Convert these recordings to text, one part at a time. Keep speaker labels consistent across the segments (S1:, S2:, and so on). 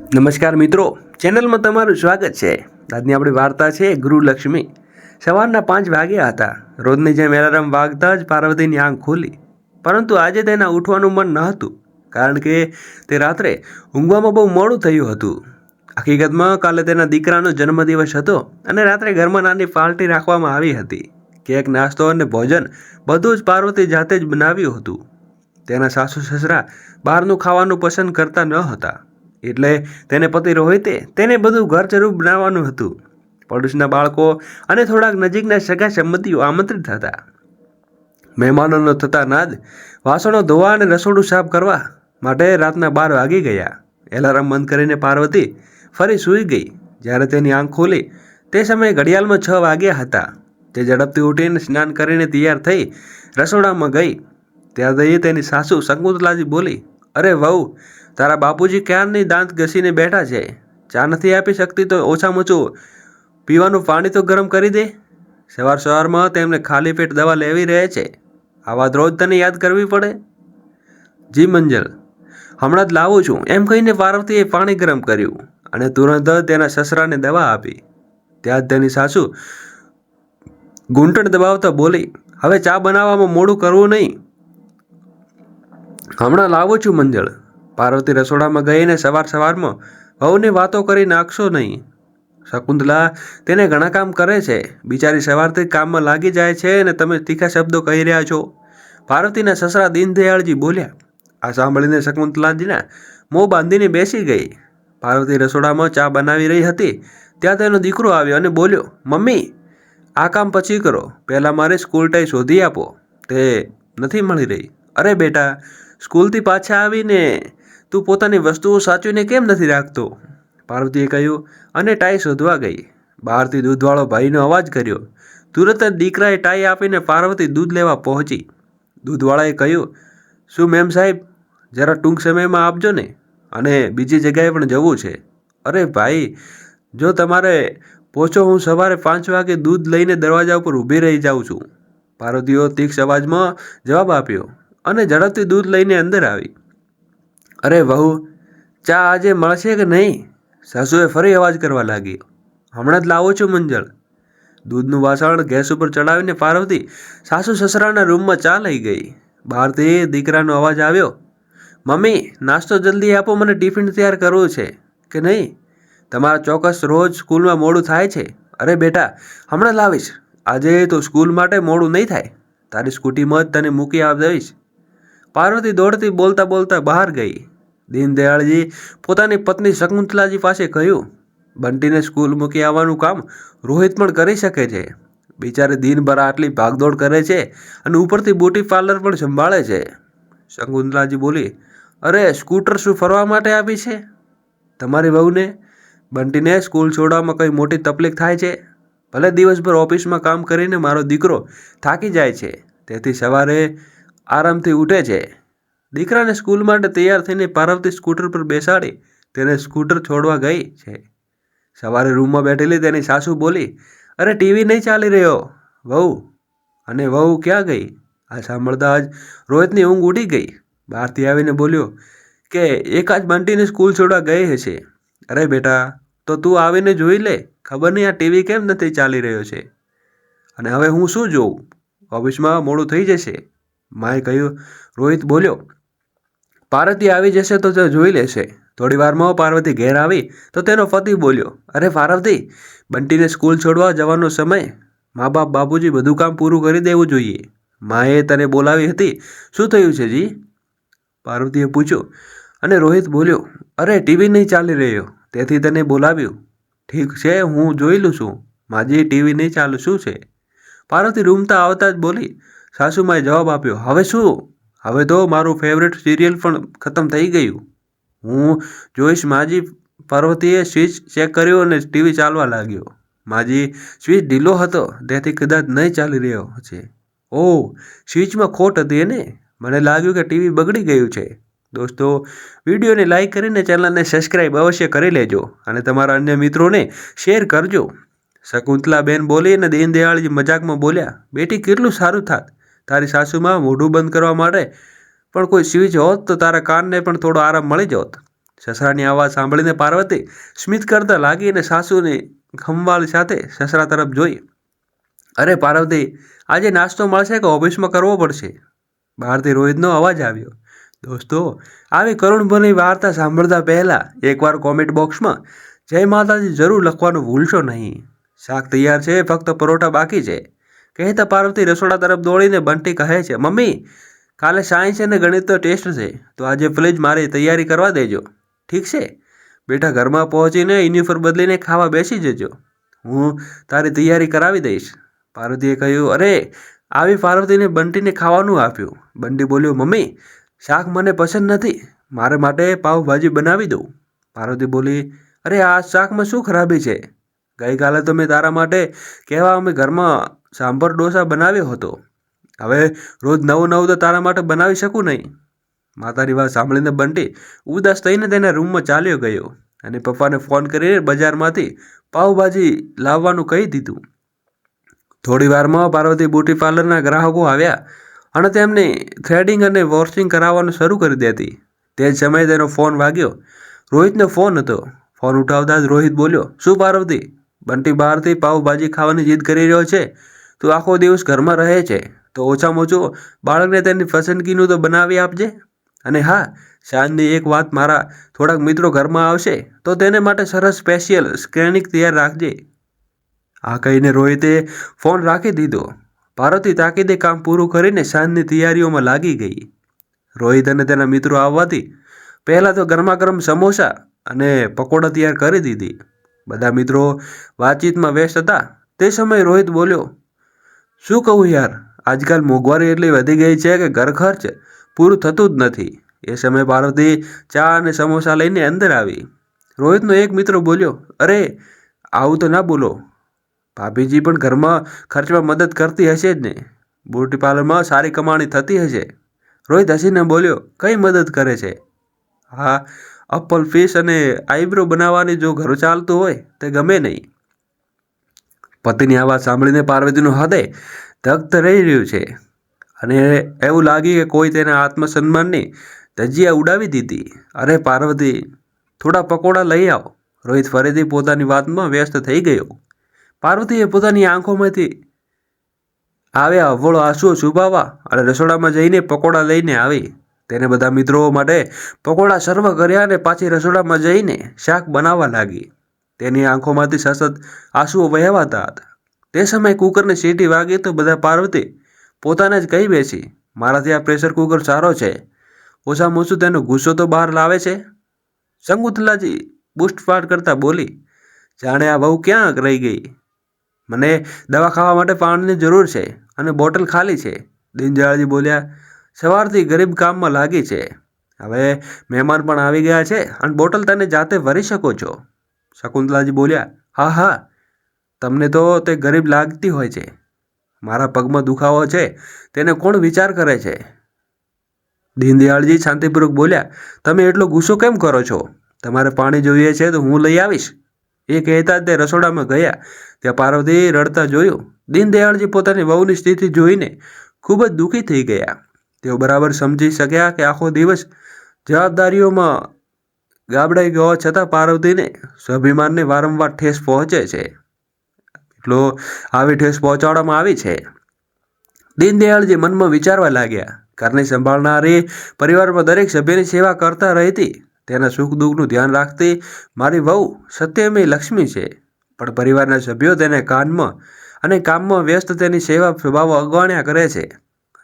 S1: નમસ્કાર મિત્રો, ચેનલમાં તમારું સ્વાગત છે. આજની આપણી વાર્તા છે ગૃહલક્ષ્મી સવારના પાંચ વાગ્યા હતા. રોજની જેમ એલાર્મ વાગતા જ પાર્વતીની આંખ ખોલી. પરંતુ આજે તેના ઉઠવાનું મન ન હતું કારણ કે તે રાત્રે ઊંઘવામાં બહુ મોડું થયું હતું. હકીકતમાં કાલે તેના દીકરાનો જન્મદિવસ હતો અને રાત્રે ઘરમાં નાની પાર્ટી રાખવામાં આવી હતી. કેક, નાસ્તો અને ભોજન બધું જ પાર્વતી જાતે જ બનાવ્યું હતું. તેના સાસુ સસરા બહારનું ખાવાનું પસંદ કરતા ન હતા. એટલે તેને પતિ રોહિતે તેને બધું ઘર ચરૂપ બનાવવાનું હતું. પડોશના બાળકો અને થોડાક નજીકના સગા સંબંધીઓ આમંત્રિત હતા. મહેમાનોનો થતા નાદ, વાસણો ધોવા અને રસોડું સાફ કરવા માટે રાતના બાર વાગી ગયા. એલાર્મ બંધ કરીને પાર્વતી ફરી સૂઈ ગઈ. જ્યારે તેની આંખ ખોલી, તે સમયે ઘડિયાળમાં છ વાગ્યા હતા. તે ઝડપથી ઉઠીને સ્નાન કરીને તૈયાર થઈ રસોડામાં ગઈ. ત્યાં જઈએ તેની સાસુ શંકુતલાજી બોલી, અરે વહુ તારા બાપુજી ક્યારની દાંત ઘસીને બેઠા છે? ચા નથી આપી શકતી તો ઓછામાં ઓછું પીવાનું પાણી તો ગરમ કરી દે. સવાર સવારમાં તેમને ખાલી પેટ દવા લેવી રહે છે. આ વાત રોજ તને યાદ કરવી પડે? જી મંજલ, હમણાં જ લાવું છું. એમ કહીને પાર્વતીએ પાણી ગરમ કર્યું અને તુરંત તેના સસરાને દવા આપી. ત્યાં જ તેની સાસુ ઘૂંટણ દબાવતા બોલી, હવે ચા બનાવવામાં મોડું કરવું નહીં. હમણાં લાવું છું મંજળ પાર્વતી રસોડામાં ગઈને સવાર સવારમાં વહુને વાતો કરી નાખશો નહીં. શકુંતલા તેને ઘણા કામ કરે છે. બિચારી સવારથી કામમાં લાગી જાય છે અને તમે તીખા શબ્દો કહી રહ્યા છો. પાર્વતીના સસરા દીનદયાળજી બોલ્યા, આ સાંભળીને શકુંતલાજીના મોં બાંધીને બેસી ગઈ. પાર્વતી રસોડામાં ચા બનાવી રહી હતી. ત્યાં તેનો દીકરો આવ્યો અને બોલ્યો, મમ્મી, આ કામ પછી કરો. પહેલાં મારે સ્કૂલ ટાઈ શોધી આપો. તે નથી મળી રહી. અરે બેટા, સ્કૂલથી પાછા આવીને તું પોતાની વસ્તુઓ સાચવીને કેમ નથી રાખતો? પાર્વતીએ કહ્યું, અને ટાઈ શોધવા ગઈ. બહારથી દૂધવાળો ભાઈનો અવાજ કર્યો, તુરત જ દીકરાએ ટાઈ આપીને પાર્વતી દૂધ લેવા પહોંચી. દૂધવાળાએ કહ્યું, શું મેમ સાહેબ, જરા ટૂંક સમયમાં આપજો ને? અને બીજી જગ્યાએ પણ જવું છે. અરે ભાઈ, જો તમારે પહોંચો હું સવારે પાંચ વાગે દૂધ લઈને દરવાજા ઉપર ઊભી રહી જાઉં છું. પાર્વતીઓ તીક્ષ અવાજમાં જવાબ આપ્યો અને ઝડપથી દૂધ લઈને અંદર આવી. અરે વહુ, ચા આજે મળશે કે નહીં? સાસુએ ફરી અવાજ કરવા લાગી. હમણાં જ લાવો છું મંજળ. દૂધનું વાસણ ગેસ ઉપર ચડાવીને પાર્વતી સાસુ સસરાના રૂમમાં ચા લઈ ગઈ. બહારથી દીકરાનો અવાજ આવ્યો, મમ્મી, નાસ્તો જલ્દી આપો, મને ટિફિન તૈયાર કરવું છે. કે નહીં? તમારા ચોક્કસ રોજ સ્કૂલમાં મોડું થાય છે? અરે બેટા, હમણાં લાવીશ. આજે તો સ્કૂલ માટે મોડું નહીં થાય. તારી સ્કૂટીમાં જ તને મૂકી આપ દઈશ. પાર્વતી દોડતી બોલતા બોલતા બહાર ગઈ. દીનદયાળજી પોતાની પત્ની શકુંતલાજી પાસે કહ્યું, બંટીને સ્કૂલ મૂકી આવવાનું કામ રોહિત પણ કરી શકે છે. બિચારે દિનભર આટલી ભાગદોડ કરે છે અને ઉપરથી બ્યુટી પાર્લર પણ સંભાળે છે. શકુંતલાજી બોલી, અરે, સ્કૂટર શું ફરવા માટે આપી છે? તમારી વહુને બંટીને સ્કૂલ છોડવામાં કંઈ મોટી તકલીફ થાય છે? ભલે દિવસભર ઓફિસમાં કામ કરીને મારો દીકરો થાકી જાય છે, તેથી સવારે આરામથી ઉઠે છે. દીકરાને સ્કૂલ માટે તૈયાર થઈને પાર્વતી સ્કૂટર પર બેસાડી તેને સ્કૂટર છોડવા ગઈ છે. સવારે રૂમમાં બેઠેલી તેની સાસુ બોલી, અરે, ટીવી નહીં ચાલી રહ્યો. વહુ. અને વહુ ક્યાં ગઈ? આ સાંભળતા જ રોહિતની ઊંઘ ઉડી ગઈ. બહારથી આવીને બોલ્યો, કે એકાદ બંટીને સ્કૂલ છોડવા ગઈ હશે. અરે, બેટા, તો તું આવીને જોઈ લે. ખબર નહીં આ ટીવી કેમ નથી ચાલી રહ્યો છે. અને હવે હું શું જોઉં? ઓફિસમાં મોડું થઈ જશે. માએ કહ્યું, રોહિત બોલ્યો પાર્વતી આવી જશે તો તે જોઈ લેશે. થોડી વારમાં પાર્વતી ઘેર આવી તો તેનો પતિ બોલ્યો, અરે પાર્વતી, બંટીને સ્કૂલ છોડવા જવાનો સમય મા બાપ બાપુજી બધું કામ પૂરું કરી દેવું જોઈએ. માએ તને બોલાવી હતી. શું થયું છે જી? પાર્વતીએ પૂછ્યું અને રોહિત બોલ્યો, અરે ટીવી નહીં ચાલી રહ્યો, તેથી તને બોલાવ્યું. ઠીક છે, હું જોઈ લઉં છું. માજી ટીવી નહીં ચાલુ, શું છે? પાર્વતી રૂમતા આવતા જ બોલી, સાસુમાએ જવાબ આપ્યો, હવે શું? હવે તો મારું ફેવરેટ સિરિયલ પણ ખતમ થઈ ગયું. હું જોઈશ માજી પાર્વતીએ સ્વિચ ચેક કર્યો અને ટીવી ચાલવા લાગ્યો. માજી સ્વિચ ઢીલો હતો, તેથી કદાચ નહીં ચાલી રહ્યો છે. ઓહ સ્વિચમાં ખોટ હતી એને? મને લાગ્યું કે ટીવી બગડી ગયું છે. દોસ્તો, વિડીયોને લાઈક કરીને ચેનલને સબસ્ક્રાઈબ અવશ્ય કરી લેજો અને તમારા અન્ય મિત્રોને શેર કરજો. શકુંતલાબેન બોલી અને દીનદયાળજી મજાકમાં બોલ્યા, બેટી, કેટલું સારું થાત. તારી સાસુમાં મોઢું બંધ કરવા માટે પણ કોઈ સ્વિચ હોત તો તારા કાનને પણ થોડો આરામ મળી જોત સસરાની અવાજ સાંભળીને પાર્વતી સ્મિત કરતા લાગી અને સાસુની ખંભાળ સાથે સસરા તરફ જોઈ. અરે પાર્વતી, આજે નાસ્તો મળશે કે ઓફિસમાં કરવો પડશે? બહારથી રોહિતનો અવાજ આવ્યો. દોસ્તો, આવી કરુણભની વાર્તા સાંભળતા પહેલાં એકવાર કોમેન્ટ બોક્સમાં જય માતાજી જરૂર લખવાનું ભૂલશો નહીં. શાક તૈયાર છે, ફક્ત પરોઠા બાકી છે. કહેતા પાર્વતી રસોડા તરફ દોડીને બંટી કહે છે, મમ્મી, કાલે સાયન્સ અને ગણિતનો ટેસ્ટ છે, તો આજે પ્લીઝ મારી તૈયારી કરવા દેજો. ઠીક છે. બેટા, ઘરમાં પહોંચીને યુનિફોર્મ બદલીને ખાવા બેસી જજો. હું તારી તૈયારી કરાવી દઈશ. પાર્વતીએ કહ્યું, અરે, આવી પાર્વતીને બંટીને ખાવાનું આપ્યું. બંટી બોલ્યો, મમ્મી, શાક મને પસંદ નથી, મારે માટે પાઉંભાજી બનાવી દઉં. પાર્વતી બોલી, અરે, આ શાકમાં શું ખરાબી છે? ગઈકાલે તો મેં તારા માટે કહેવા અમે ઘરમાં સાંભર ડોસા બનાવ્યો હતો. હવે રોજ નવું નવું તો તારા માટે બનાવી શકું નહીં. માતાની વાત સાંભળીને બંટી ઉદાસ થઈને તેના રૂમમાં ચાલ્યો ગયો અને પપ્પાને ફોન કરીને બજારમાંથી પાઉભાજી લાવવાનું કહી દીધું. થોડી વારમાં પાર્વતી બ્યુટી પાર્લરના ગ્રાહકો આવ્યા અને તેમને થ્રેડિંગ અને વોશિંગ કરાવવાનું શરૂ કરી દેતી. તે જ સમયે તેનો ફોન વાગ્યો. રોહિતનો ફોન હતો. ફોન ઉઠાવતા જ રોહિત બોલ્યો, શું પાર્વતી, બંટી બહારથી પાઉભાજી ખાવાની જીદ કરી રહ્યો છે? તું આખો દિવસ ઘરમાં રહે છે, તો ઓછામાં ઓછું બાળકને તેની પસંદગીનું તો બનાવી આપજે. અને હા સાંજની એક વાત મારા થોડાક મિત્રો ઘરમાં આવશે, તો તેને માટે સરસ સ્પેશિયલ સ્ક્રેનિક તૈયાર રાખજે. આ કહીને રોહિતે ફોન રાખી દીધો. પાર્વતી તાકીદે કામ પૂરું કરીને સાંજની તૈયારીઓમાં લાગી ગઈ. રોહિત અને તેના મિત્રો આવવાથી પહેલાં તો ગરમા ગરમ સમોસા અને પકોડા તૈયાર કરી દીધી. બધા મિત્રો વાતચીતમાં વ્યસ્ત હતા. તે સમયે રોહિત બોલ્યો શું કહું યાર? આજકાલ મોંઘવારી એટલી વધી ગઈ છે કે ઘર ખર્ચ પૂરું થતું જ નથી. એ સમયે પાર્વતી ચા અને સમોસા લઈને અંદર આવી. રોહિતનો એક મિત્ર બોલ્યો, અરે, આવું તો ના બોલો. ભાભીજી પણ ઘરમાં ખર્ચમાં મદદ કરતી હશે જ ને. બ્યુટી પાર્લરમાં સારી કમાણી થતી હશે. રોહિત હસીને બોલ્યો, કઈ મદદ કરે છે? હા અપ્પલ ફિશ અને આઈબ્રો બનાવવાની જો ઘર ચાલતું હોય, તે ગમે નહીં. પતિની આ સાંભળીને પાર્વતીનું હૃદય ધગત રહી રહ્યું છે. અને એવું લાગ્યું કે કોઈ તેના આત્મસન્માનની ધજિયા ઉડાવી દીધી. અરે પાર્વતી, થોડા પકોડા લઈ આવ. રોહિત ફરીથી પોતાની વાતમાં વ્યસ્ત થઈ ગયો. પાર્વતીએ પોતાની આંખોમાંથી આવ્યા અવળો આંસુઓ છુપાવવા અને રસોડામાં જઈને પકોડા લઈને આવી. તેને બધા મિત્રો માટે પકોડા સર્વ કર્યા અને પાછી રસોડામાં જઈને શાક બનાવવા લાગી. તેની આંખોમાંથી સતત આંસુઓ વહેવાતા હતા. તે સમયે કુકરને સીટી વાગી તો બધા પાર્વતી પોતાને જ કહી બેસી, મારાથી આ પ્રેશર કુકર સારો છે. ઓછામાં ઓછું તેનો ગુસ્સો તો બહાર લાવે છે. શંકુતલાજી બુસ્ટફાટ કરતાં બોલી, જાણે આ બહુ ક્યાં રહી ગઈ. મને દવા ખાવા માટે પાણીની જરૂર છે અને બોટલ ખાલી છે. દીનદયાળજી બોલ્યા, સવારથી ગરીબ કામમાં લાગી છે. હવે મહેમાન પણ આવી ગયા છે અને બોટલ તને જાતે ભરી શકો છો. શકુંતલાજી બોલ્યા, હા હા, તમને તો તે ગરીબ લાગતી હોય છે. મારા પગમાં દુખાવો છે. તેને કોણ વિચાર કરે છે? દીનદયાળજી શાંતિપૂર્વક બોલ્યા, તમે એટલો ગુસ્સો કેમ કરો છો? તમારે પાણી જોઈએ છે તો હું લઈ આવીશ. એ કહેતા જ તે રસોડામાં ગયા. ત્યાં પાર્વતી રડતા જોયું. દીનદયાળજી પોતાની વહુની સ્થિતિ જોઈને ખૂબ જ દુઃખી થઈ ગયા. તેઓ બરાબર સમજી શક્યા કે આખો દિવસ જવાબદારીઓમાં ગાબડાઈ ગયો છતાં પાર્વતીને સ્વાભિમાનને વારંવાર ઠેસ પહોંચે છે. એટલો આવી ઠેસ પહોંચાડવામાં આવી છે. દીનદયાળજી મનમાં વિચારવા લાગ્યા, ઘરને સંભાળનારી પરિવારમાં દરેક સભ્યની સેવા કરતા રહેતી, તેના સુખ દુઃખનું ધ્યાન રાખતી મારી વહુ સત્યમય લક્ષ્મી છે. પણ પરિવારના સભ્યો તેને કાનમાં અને કામમાં વ્યસ્ત તેની સેવા સ્વભાવ અગવાણ્યા કરે છે.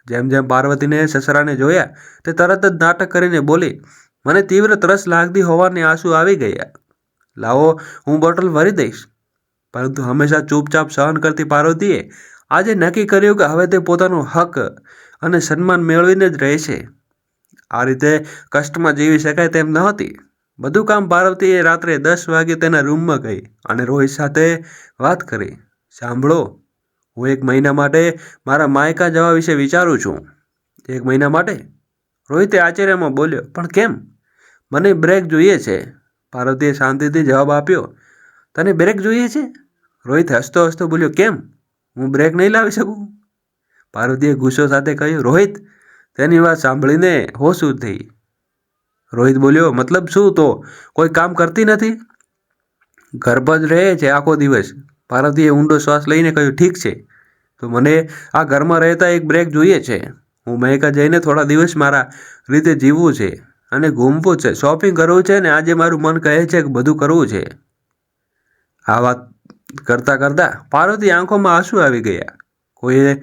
S1: જેમ જેમ પાર્વતીને સસરાને જોયા, તે તરત જ નાટક કરીને બોલી મને તીવ્ર તરસ લાગતી હોવાને આંસુ આવી ગયા. લાવો, હું બોટલ ભરી દઈશ. પરંતુ હંમેશા ચૂપચાપ સહન કરતી પાર્વતીએ આજે નક્કી કર્યું કે હવે તે પોતાનો હક અને સન્માન મેળવીને જ રહેશે. આ રીતે કષ્ટમાં જીવી શકાય તેમ નહોતી. બધું કામ પાર્વતીએ રાત્રે દસ વાગે તેના રૂમમાં ગઈ અને રોહિત સાથે વાત કરી. સાંભળો, હું એક મહિના માટે મારા માયકા જવા વિશે વિચારું છું. એક મહિના માટે? રોહિતે આશ્ચર્યમાં બોલ્યો. પણ કેમ? મને બ્રેક જોઈએ છે. પાર્વતીએ શાંતિથી જવાબ આપ્યો. તને બ્રેક જોઈએ છે? રોહિત હસતો હસતો બોલ્યો, કેમ? હું બ્રેક નહીં લાવી શકું? પાર્વતીએ ગુસ્સો સાથે કહ્યું, રોહિત, તેની વાત સાંભળીને હોશ થઈ. રોહિત બોલ્યો, મતલબ શું તો? કોઈ કામ કરતી નથી? ગર્ભ જ રહે છે આખો દિવસ. પાર્વતીએ ઊંડો શ્વાસ લઈને કહ્યું, ઠીક છે. તો મને આ ઘરમાં રહેતા એક બ્રેક જોઈએ છે. હું મહેકા જઈને થોડા દિવસ મારા રીતે જીવવું છે. અને ઘૂમવું છે. શોપિંગ કરવું છે ને આજે મારું મન કહે છે કે બધું કરવું છે. આ વાત કરતાં કરતાં પાર્વતી આંખોમાં આંસુ આવી ગયા. કોઈએ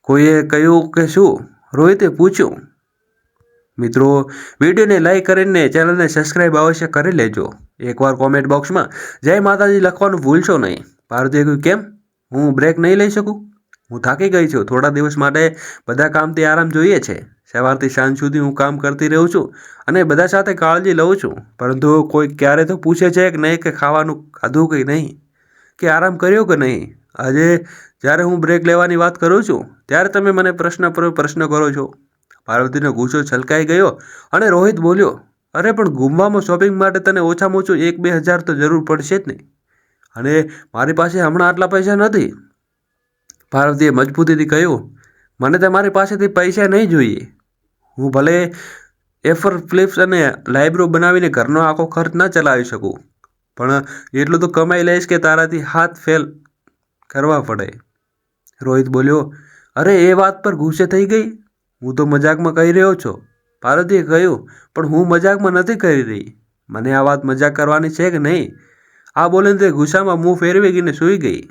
S1: કોઈએ કહ્યું કે શું? રોહિતે પૂછ્યું. મિત્રો, વિડીયોને લાઈક કરીને ચેનલને સબસ્ક્રાઈબ અવશ્ય કરી લેજો. એકવાર કોમેન્ટ બોક્સમાં જય માતાજી લખવાનું ભૂલશો નહીં. પાર્વતીએ કહ્યું, કેમ? હું બ્રેક નહીં લઈ શકું? હું થાકી ગઈ છું. થોડા દિવસ માટે બધા કામથી આરામ જોઈએ છે. સવારથી સાંજ સુધી હું કામ કરતી રહું છું અને બધા સાથે કાળજી લઉં છું. પરંતુ કોઈ ક્યારે તો પૂછે છે કે નહીં કે ખાવાનું ખાધું કે નહીં? કે આરામ કર્યો કે નહીં? આજે જ્યારે હું બ્રેક લેવાની વાત કરું છું, ત્યારે તમે મને પ્રશ્ન પર પ્રશ્ન કરો છો. પાર્વતીનો ગુસ્સો છલકાઈ ગયો અને રોહિત બોલ્યો, અરે, પણ ગુમવામાં શોપિંગ માટે તને ઓછામાં ઓછું એક બે હજાર તો જરૂર પડશે જ નહીં અને મારી પાસે હમણાં આટલા પૈસા નથી. પાર્વતીએ મજબૂતીથી કહ્યું, મને તમારી પાસેથી પૈસા નહીં જોઈએ. હું ભલે એફર ફ્લિપ્સ અને લાઇબ્રો બનાવીને ઘરનો આખો ખર્ચ ન ચલાવી શકું, પણ એટલું તો કમાઈ લઈશ કે તારાથી હાથ ફેલ કરવા પડે. રોહિત બોલ્યો, અરે, એ વાત પર ગુસ્સે થઈ ગઈ? હું તો મજાકમાં કહી રહ્યો છો. પાર્વતીએ કહ્યું, પણ હું મજાકમાં નથી કરી રહી. મને આ વાત મજાક કરવાની છે કે નહીં? આ બોલીને તે ગુસ્સામાં મું ફેરવી ગઈને સૂઈ ગઈ.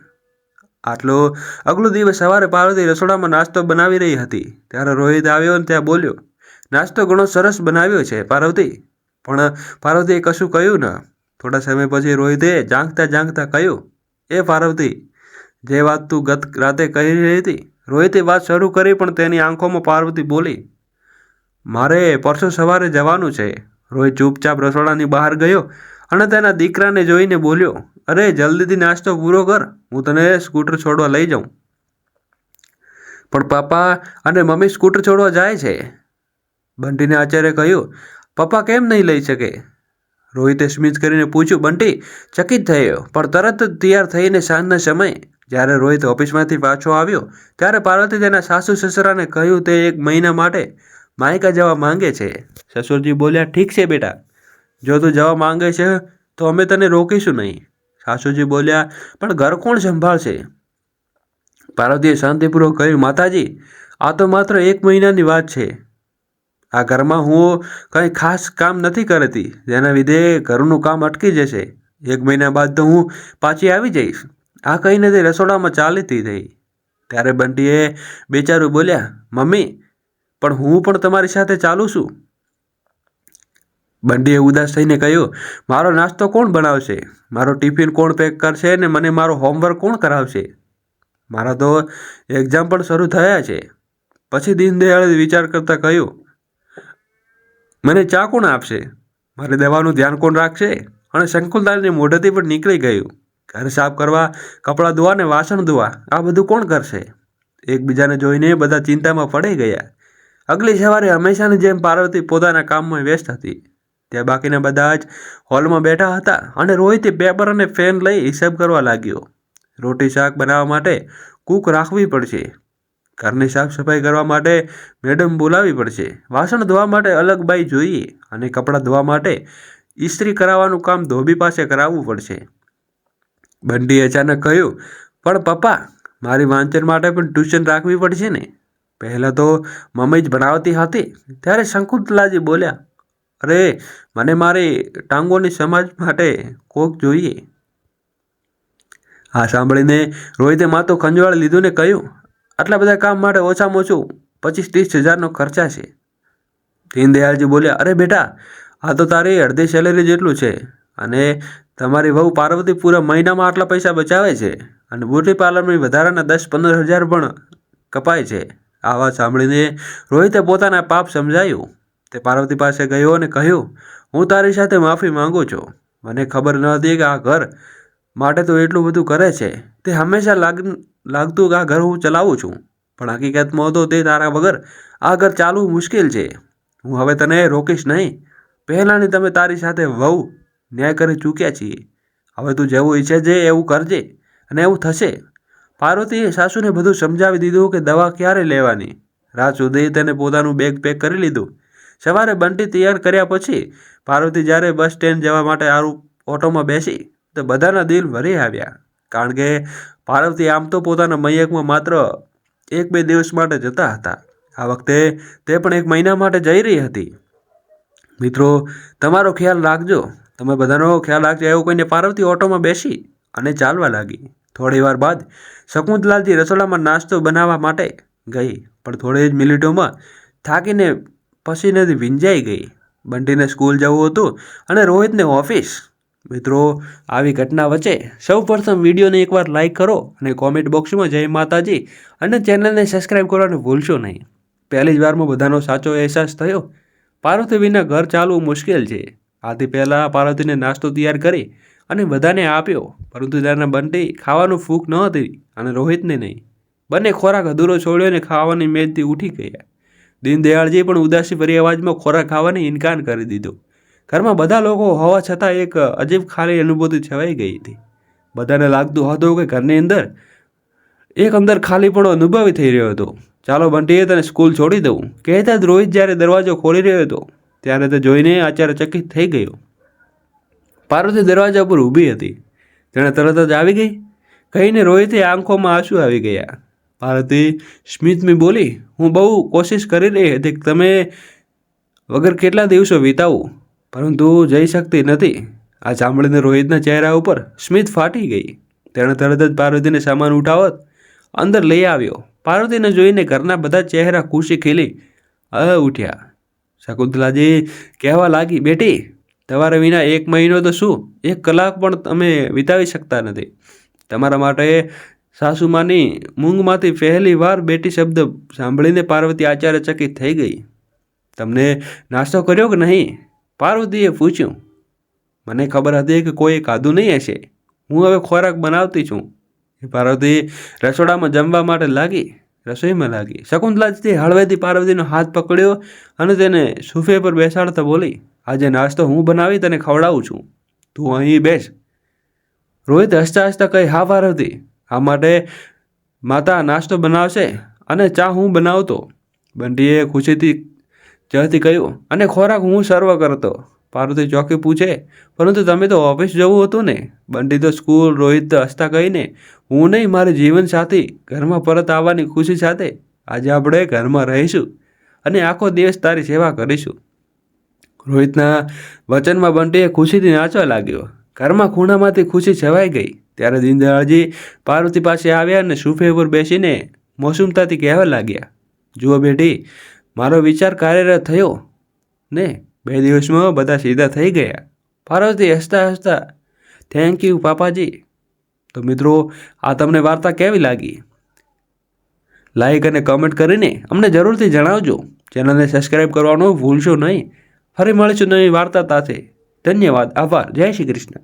S1: આટલો અગલો દિવસ સવારે પાર્વતી રસોડામાં નાસ્તો બનાવી રહી હતી. ત્યારે રોહિત આવ્યો અને ત્યાં બોલ્યો નાસ્તો ઘણો સરસ બનાવ્યો છે, પાર્વતી. પણ પાર્વતીએ કશું કહ્યું ન. થોડા સમય પછી રોહિતે જાંગતા જાંગતા કહ્યું, એ પાર્વતી, જે વાત તું ગત રાતે કહી રહી હતી, રોહિતે વાત શરૂ કરી પણ તેની આંખોમાં પાર્વતી બોલી, મારે પરસો સવારે જવાનું છે. રોહિત ચૂપચાપ રસોડાની બહાર ગયો અને તેના દીકરાને જોઈને બોલ્યો, અરે, જલ્દીથી નાસ્તો પૂરો કર, હું તને સ્કૂટર છોડવા લઈ જાઉં. પણ પપ્પા અને મમ્મી સ્કૂટર છોડવા જાય છે. બંટીને આચાર્ય કહ્યું, પપ્પા કેમ નહીં લઈ શકે? રોહિતે સ્મિત કરીને પૂછ્યું, બંટી, ચકિત થયો, પણ તરત જ તૈયાર થઈને સાંજના સમયે. જ્યારે રોહિત ઓફિસમાંથી પાછો આવ્યો, ત્યારે પાર્વતી તેના સાસુ સસરાને કહ્યું, તે એક મહિના માટે માયકા જવા માંગે છે. સસુરજી બોલ્યા, ઠીક છે બેટા, જો તું જવા માંગે છે, તો અમે તને રોકીશું નહીં. સાસુજી બોલ્યા, પણ ઘર કોણ સંભાળશે? પાર્વતીએ શાંતિપૂર્વક કહ્યું, માતાજી, આ તો માત્ર એક મહિનાની વાત છે. આ ઘરમાં હું કંઈ ખાસ કામ નથી કરતી. જેના લીધે ઘરનું કામ અટકી જશે. એક મહિના બાદ તો હું પાછી આવી જઈશ. આ કહીને તે રસોડામાં ચાલીતી થઈ. ત્યારે બંટીએ બેચારું બોલ્યા, મમ્મી, પણ હું પણ તમારી સાથે ચાલું છું. બંટીએ ઉદાસ થઈને કહ્યું, મારો નાસ્તો કોણ બનાવશે? મારો ટિફિન કોણ પેક કરશે ને મને મારો હોમવર્ક કોણ કરાવશે? મારા તો એક્ઝામ પણ શરૂ થયા છે. પછી દીનદયાળે વિચાર કરતાં કહ્યું મને ચા કોણ આપશે? મારે દવાનું ધ્યાન કોણ રાખશે? અને શંકુલદાસની મોઢેથી પણ નીકળી ગયું. ઘર સાફ કરવા, કપડાં ધોવા ને વાસણ ધોવા, આ બધું કોણ કરશે? એકબીજાને જોઈને બધા ચિંતામાં પડી ગયા. અગલી સવારે હંમેશાની જેમ પાર્વતી પોતાના કામમાં વ્યસ્ત હતી. ત્યાં બાકીના બધા જ હોલમાં બેઠા હતા અને રોહિતે પેપર અને ફેન લઈ હિસાબ કરવા લાગ્યો. રોટી શાક બનાવવા માટે કૂક રાખવી પડશે. ઘરની સાફ સફાઈ કરવા માટે મેડમ બોલાવવી પડશે. વાસણ ધોવા માટે અલગ બાઈ જોઈએ અને કપડાં ધોવા માટે ઇસ્ત્રી કરાવવાનું કામ ધોબી પાસે કરાવવું પડશે. બંડી અચાનક કહ્યું, પણ પપ્પા, મારી વાંચન માટે પણ ટ્યુશન રાખવી પડશે ને? પહેલાં તો મમ્મી જ ભણાવતી હતી. ત્યારે શંકુતલાજી બોલ્યા, અરે, મને મારી ટાંગોની સમાજ માટે કોક જોઈએ. આ સાંભળીને રોહિતે માથું ખંજવાળી લીધું ને કહ્યું આટલા બધા કામ માટે ઓછામાં ઓછું પચીસ ત્રીસ હજારનો ખર્ચા છે. દીનદયાળજી બોલ્યા, અરે બેટા, આ તો તારી અડધી સેલેરી જેટલું છે અને તમારી વહુ પાર્વતી પૂરા મહિનામાં આટલા પૈસા બચાવે છે અને બ્યુટી પાર્લરમાં વધારાના દસ પંદર હજાર પણ કપાય છે. આ વાત સાંભળીને રોહિતે પોતાના પાપ સમજાયું. તે પાર્વતી પાસે ગયો અને કહ્યું, હું તારી સાથે માફી માંગુ છું. મને ખબર ન હતી કે આ ઘર માટે તો એટલું બધું કરે છે. તે હંમેશા લાગ, લાગતું કે આ ઘર હું ચલાવું છું. પણ હકીકતમાં તો તે તારા વગર આ ઘર ચાલવું મુશ્કેલ છે. હું હવે તને રોકીશ નહીં. પહેલાંની તમે તારી સાથે વહુ, ન્યાય કરી ચૂક્યા છીએ. હવે તું જેવું ઈચ્છે છે એવું કરજે અને એવું થશે. પાર્વતીએ સાસુને બધું સમજાવી દીધું કે દવા ક્યારે લેવાની. રાત સુધી તેને પોતાનું બેગ પેક કરી લીધું. સવારે બંટી તૈયાર કર્યા પછી પાર્વતી જ્યારે બસ સ્ટેન્ડ જવા માટે આરું, ઓટોમાં બેસી તો બધાના દિલ ભરી આવ્યા. કારણ કે પાર્વતી આમ તો પોતાના મયકમાં માત્ર એક બે દિવસ માટે જતા હતા. આ વખતે તે પણ એક મહિના માટે જઈ રહી હતી. મિત્રો, તમારો ખ્યાલ રાખજો. તમે બધાનો ખ્યાલ રાખજો, એવું કહીને પાર્વતી ઓટોમાં બેસી અને ચાલવા લાગી. થોડી વાર બાદ શકુંતલાલજી રસોડામાં નાસ્તો બનાવવા માટે ગઈ, પણ થોડી જ મિનિટોમાં થાકીને પસીનેથી વિંજાઈ ગઈ. બંટીને સ્કૂલ જવું હતું અને રોહિતને ઓફિસ મિત્રો, આવી ઘટના વચ્ચે સૌ પ્રથમ વિડીયોને એકવાર લાઈક કરો અને કોમેન્ટ બોક્સમાં જય માતાજી અને ચેનલને સબસ્ક્રાઈબ કરવાનું ભૂલશો નહીં. પહેલી જ વારમાં બધાનો સાચો અહેસાસ થયો. પાર્વતી વિના ઘર ચાલવું મુશ્કેલ છે. આથી પહેલાં પાર્વતીને નાસ્તો તૈયાર કરી અને બધાને આપ્યો. પરંતુ ત્યારના બંટી ખાવાનું ફૂક ન હતી અને રોહિતને નહીં. બંને ખોરાક અધૂરો છોડ્યો અને ખાવાની મેજથી ઉઠી ગયા. દીનદયાળજી પણ ઉદાસી ભરી અવાજમાં ખોરાક ખાવાની ઇનકાર કરી દીધો. ઘરમાં બધા લોકો હોવા છતાં એક અજીબ ખાલી અનુભૂતિ છવાઈ ગઈ હતી. બધાને લાગતું હતું કે ઘરની અંદર એક અંદર ખાલી પણ અનુભવી થઈ રહ્યો હતો. ચાલો બંટીએ તને સ્કૂલ છોડી દઉં. કહેતા જ રોહિત જ્યારે દરવાજો ખોલી રહ્યો હતો, ત્યારે તે જોઈને આશ્ચર્યચકિત થઈ ગયો. પાર્વતી દરવાજા પર ઊભી હતી. તેણે તરત જ આવી ગઈ. કહીને રોહિતે આંખોમાં આંસુ આવી ગયા. પાર્વતી સ્મિતમી બોલી, હું બહુ કોશિશ કરી રહી હતી કે તમે વગર કેટલા દિવસો વિતાવું. પરંતુ જઈ શકતી નથી. આ સાંભળીને રોહિતના ચહેરા ઉપર સ્મિત ફાટી ગઈ. તેણે તરત જ પાર્વતીને સામાન ઉઠાવત અંદર લઈ આવ્યો. પાર્વતીને જોઈને ઘરના બધા ચહેરા ખુશી ખીલી અ ઉઠ્યા. શકુંતલાજી, કહેવા લાગી, બેટી, તમારા વિના એક મહિનો તો શું? એક કલાક પણ તમે વિતાવી શકતા નથી. તમારા માટે સાસુમાની મૂંગમાંથી પહેલી વાર બેટી શબ્દ સાંભળીને પાર્વતી આચાર્યચકિત થઈ ગઈ. તમને નાસ્તો કર્યો કે નહીં? પાર્વતીએ પૂછ્યું, મને ખબર હતી કે કોઈ ખાધું નહીં હશે. હું હવે ખોરાક બનાવતી છું. પાર્વતી રસોડામાં જમવા માટે લાગી, રસોઈમાં લાગી. શકુંતલાજી હળવેથી પાર્વતીનો હાથ પકડ્યો અને તેને સુફે પર બેસાડતા બોલી, આજે નાસ્તો હું બનાવી તને ખવડાવું છું. તું અહીં બેસ. રોહિત હસતા હસતા કહી, હા, પાર્વતી. આ માટે માતા નાસ્તો બનાવશે અને ચા હું બનાવતો. બંટીએ ખુશીથી ચહેતી કહ્યું, અને ખોરાક હું સર્વ કરતો. પાર્વતી ચોકી પૂછે, પરંતુ તમે તો ઓફિસ જવું હતું ને? બંટી તો સ્કૂલ, રોહિત હસતા કહીને, હું નહીં, મારી જીવનસાથી ઘરમાં પરત આવવાની ખુશી સાથે આજે આપણે ઘરમાં રહીશું અને આખો દિવસ તારી સેવા કરીશું. રોહિતના વચનમાં બંટીએ ખુશીથી નાચવા લાગ્યો. ઘરમાં ખૂણામાંથી ખુશી છવાઈ ગઈ. ત્યારે દીનદયાળજી પાર્વતી પાસે આવ્યા અને સુફે ઉપર બેસીને મોસુમતાથી કહેવા લાગ્યા, જુઓ બેટી મારો વિચાર કાર્યરત થયો. ને બે દિવસમાં બધા સીધા થઈ ગયા. પાર્વતી હસતા હસતા થેન્ક યુ પાપાજી. તો મિત્રો, આ તમને વાર્તા કેવી લાગી? લાઈક અને કમેન્ટ કરીને અમને જરૂરથી જણાવજો. ચેનલને સબસ્ક્રાઈબ કરવાનું ભૂલશો નહીં. ફરી મળીશું નવી વાર્તા સાથે. ધન્યવાદ. આભાર. જય શ્રી કૃષ્ણ.